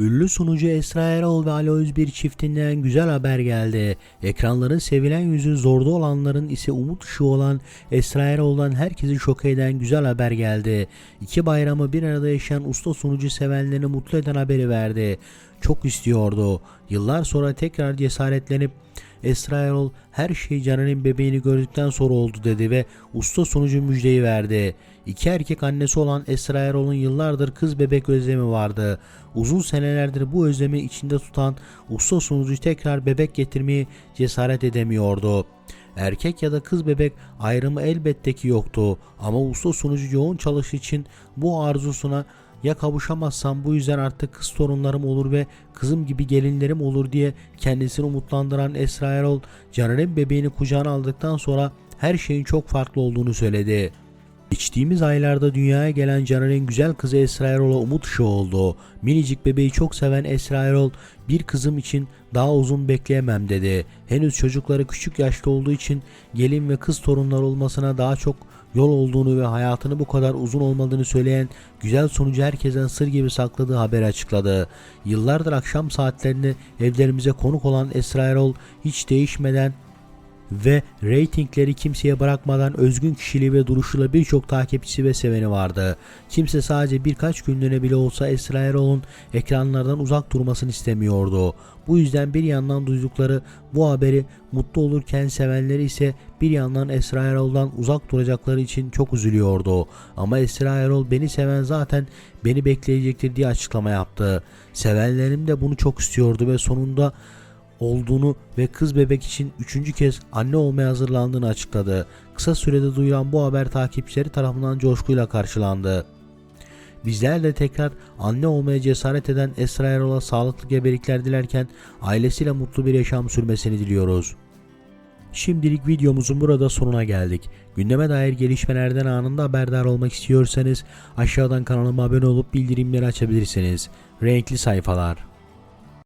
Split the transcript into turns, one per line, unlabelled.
Ünlü sunucu Esra Erol ve Ali Özbir çiftinden güzel haber geldi. Ekranların sevilen yüzü zorda olanların ise umut ışığı olan Esra Erol'dan herkesi şok eden güzel haber geldi. İki bayramı bir arada yaşayan usta sunucu sevenlerini mutlu eden haberi verdi. Çok istiyordu. Yıllar sonra tekrar cesaretlenip Esra Erol her şey Caner'in bebeğini gördükten sonra oldu dedi ve usta sunucu müjdeyi verdi. İki erkek annesi olan Esra Erol'un yıllardır kız bebek özlemi vardı. Uzun senelerdir bu özlemi içinde tutan usta sunucu tekrar bebek getirmeyi cesaret edemiyordu. Erkek ya da kız bebek ayrımı elbette ki yoktu ama usta sunucu yoğun çalış için bu arzusuna ya kavuşamazsam bu yüzden artık kız torunlarım olur ve kızım gibi gelinlerim olur diye kendisini umutlandıran Esra Erol, Caner'in bebeğini kucağına aldıktan sonra her şeyin çok farklı olduğunu söyledi. Geçtiğimiz aylarda dünyaya gelen Caner'in güzel kızı Esra Erol'a umut ışığı oldu. Minicik bebeği çok seven Esra Erol, bir kızım için daha uzun bekleyemem dedi. Henüz çocukları küçük yaşta olduğu için gelin ve kız torunlar olmasına daha çok yol olduğunu ve hayatını bu kadar uzun olmadığını söyleyen güzel sonucu herkesten sır gibi sakladığı haberi açıkladı. Yıllardır akşam saatlerinde evlerimize konuk olan Esra Erol hiç değişmeden ve reytingleri kimseye bırakmadan özgün kişiliği ve duruşuyla birçok takipçisi ve seveni vardı. Kimse sadece birkaç günlüğüne bile olsa Esra Erol'un ekranlardan uzak durmasını istemiyordu. Bu yüzden bir yandan duydukları bu haberi mutlu olurken sevenleri ise bir yandan Esra Erol'dan uzak duracakları için çok üzülüyordu. Ama Esra Erol beni seven zaten beni bekleyecektir diye açıklama yaptı. Sevenlerim de bunu çok istiyordu ve sonunda olduğunu ve kız bebek için üçüncü kez anne olmaya hazırlandığını açıkladı. Kısa sürede duyulan bu haber takipçileri tarafından coşkuyla karşılandı. Bizler de tekrar anne olmaya cesaret eden Esra Erol'a sağlıklı gebelikler dilerken ailesiyle mutlu bir yaşam sürmesini diliyoruz. Şimdilik videomuzun burada sonuna geldik. Gündeme dair gelişmelerden anında haberdar olmak istiyorsanız aşağıdan kanalıma abone olup bildirimleri açabilirsiniz. Renkli sayfalar.